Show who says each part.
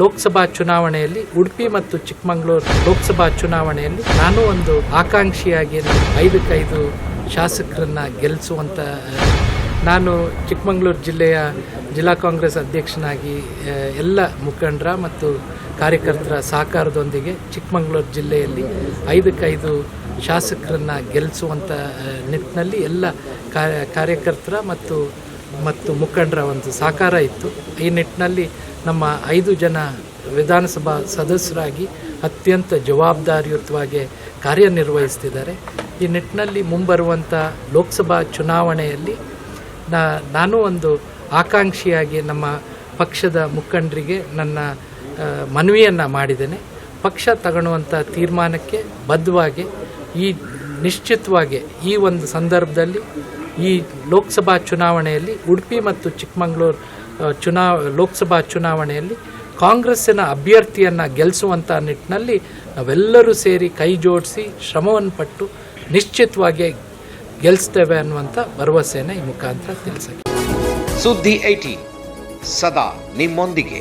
Speaker 1: ಲೋಕಸಭಾ ಚುನಾವಣೆಯಲ್ಲಿ ಉಡುಪಿ ಮತ್ತು ಚಿಕ್ಕಮಗಳೂರು ಲೋಕಸಭಾ ಚುನಾವಣೆಯಲ್ಲಿ ನಾನು ಒಂದು ಆಕಾಂಕ್ಷಿಯಾಗಿ ಐದಕ್ಕೈದು ಶಾಸಕರನ್ನ ಗೆಲ್ಲಿಸುವಂತ ನಾನು ಚಿಕ್ಕಮಗಳೂರು ಜಿಲ್ಲೆಯ ಜಿಲ್ಲಾ ಕಾಂಗ್ರೆಸ್ ಅಧ್ಯಕ್ಷನಾಗಿ ಎಲ್ಲ ಮುಖಂಡರ ಮತ್ತು ಕಾರ್ಯಕರ್ತರ ಸಹಕಾರದೊಂದಿಗೆ ಚಿಕ್ಕಮಗಳೂರು ಜಿಲ್ಲೆಯಲ್ಲಿ ಐದಕ್ಕೈದು ಶಾಸಕರನ್ನ ಗೆಲ್ಲಿಸುವಂಥ ನಿಟ್ಟಿನಲ್ಲಿ ಎಲ್ಲ ಕಾರ್ಯ, ಕಾರ್ಯಕರ್ತರ ಮತ್ತು ಮತ್ತು ಮುಖಂಡರ ಒಂದು ಸಹಕಾರ ಇತ್ತು. ಈ ನಿಟ್ಟಿನಲ್ಲಿ ನಮ್ಮ ಐದು ಜನ ವಿಧಾನಸಭಾ ಸದಸ್ಯರಾಗಿ ಅತ್ಯಂತ ಜವಾಬ್ದಾರಿಯುತವಾಗಿ ಕಾರ್ಯನಿರ್ವಹಿಸ್ತಿದ್ದಾರೆ. ಈ ನಿಟ್ಟಿನಲ್ಲಿ ಮುಂಬರುವಂಥ ಲೋಕಸಭಾ ಚುನಾವಣೆಯಲ್ಲಿ ನಾನು ಒಂದು ಆಕಾಂಕ್ಷಿಯಾಗಿ ನಮ್ಮ ಪಕ್ಷದ ಮುಖಂಡರಿಗೆ ನನ್ನ ಮನವಿಯನ್ನು ಮಾಡಿದ್ದೇನೆ. ಪಕ್ಷ ತಗೊಳ್ಳುವಂಥ ತೀರ್ಮಾನಕ್ಕೆ ಬದ್ಧವಾಗಿ ಈ ನಿಶ್ಚಿತವಾಗಿ ಈ ಒಂದು ಸಂದರ್ಭದಲ್ಲಿ ಈ ಲೋಕಸಭಾ ಚುನಾವಣೆಯಲ್ಲಿ ಉಡುಪಿ ಮತ್ತು ಚಿಕ್ಕಮಗಳೂರು ಚುನಾವ ಲೋಕಸಭಾ ಚುನಾವಣೆಯಲ್ಲಿ ಕಾಂಗ್ರೆಸ್ಸಿನ ಅಭ್ಯರ್ಥಿಯನ್ನು ಗೆಲ್ಲಿಸುವಂಥ ನಿಟ್ಟಿನಲ್ಲಿ ನಾವೆಲ್ಲರೂ ಸೇರಿ ಕೈ ಜೋಡಿಸಿ ಶ್ರಮವನ್ನು ಪಟ್ಟು ನಿಶ್ಚಿತವಾಗಿ ಗೆಲ್ಲಿಸ್ತೇವೆ ಅನ್ನುವಂಥ ಭರವಸೆಯನ್ನು ಈ ಮುಖಾಂತರ ತಿಳಿಸಿ
Speaker 2: ಸುದ್ದಿ ಐಟಿ ಸದಾ ನಿಮ್ಮೊಂದಿಗೆ.